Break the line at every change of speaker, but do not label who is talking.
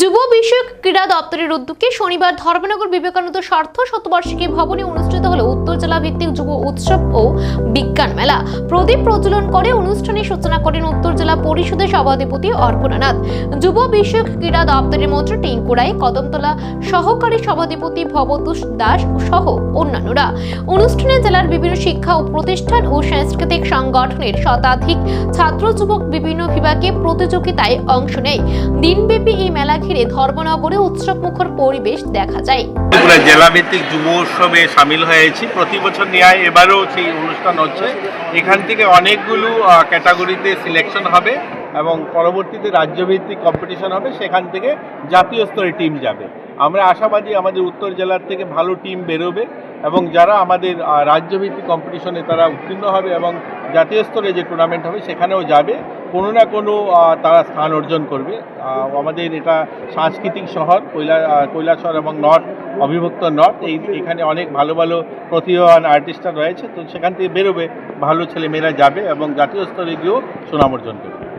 যুব বিষয়ক ক্রীড়া দপ্তরের উদ্যোগে শনিবার ধর্মনগর বিবেকানন্দ স্বার্থ শতবার্ষিকী ভবনে অনুষ্ঠিত হলো উত্তর জেলা ভিত্তিক যুব উৎসব ও বিজ্ঞান মেলা। প্রদীপ প্রজ্বলন করে অনুষ্ঠানে সূচনা করেন উত্তর জেলা পরিষদের সভাধিপতি অর্পণানাথ যুব বিষয়ক ক্রীড়া দপ্তরের মন্ত্রী টিঙ্কুরাই কদমতলা সহকারী সভাধিপতি ভবতোষ দাস সহ অন্যান্যরা। অনুষ্ঠানে জেলার বিভিন্ন শিক্ষা ও প্রতিষ্ঠান ও সাংস্কৃতিক সংগঠনের শতাধিক ছাত্র যুবক বিভিন্ন বিভাগে প্রতিযোগিতায় অংশ নেয়। দিনব্যাপী এই মেলা ঘিরে ধর্মনগরে উৎসব মুখর পরিবেশ দেখা যায়।
জেলাভিত্তিক যুব উৎসবে সামিল হয়েছি। প্রতি বছর ন্যায় এবারও সেই অনুষ্ঠান হচ্ছে। এখান থেকে অনেকগুলো ক্যাটাগরিতে সিলেকশন হবে এবং পরবর্তীতে রাজ্যভিত্তিক কম্পিটিশন হবে। সেখান থেকে জাতীয় স্তরে টিম যাবে। আমরা আশাবাদী আমাদের উত্তর জেলার থেকে ভালো টিম বেরোবে এবং যারা আমাদের রাজ্যভিত্তিক কম্পিটিশনে তারা উত্তীর্ণ হবে এবং জাতীয় স্তরে যে টুর্নামেন্ট হবে সেখানেও যাবে। কোনো না কোনো তারা স্থান অর্জন করবে। আমাদের এটা সাংস্কৃতিক শহর, কৈলা কৈলাসহর এবং নর্থ, অবিভক্ত নর্থ। এই এখানে অনেক ভালো ভালো প্রতিভাবান আর্টিস্টরা রয়েছে। তো সেখান থেকে বেরোবে, ভালো ছেলে মেয়েরা যাবে এবং জাতীয় স্তরে গিয়েও সুনাম অর্জন করবে।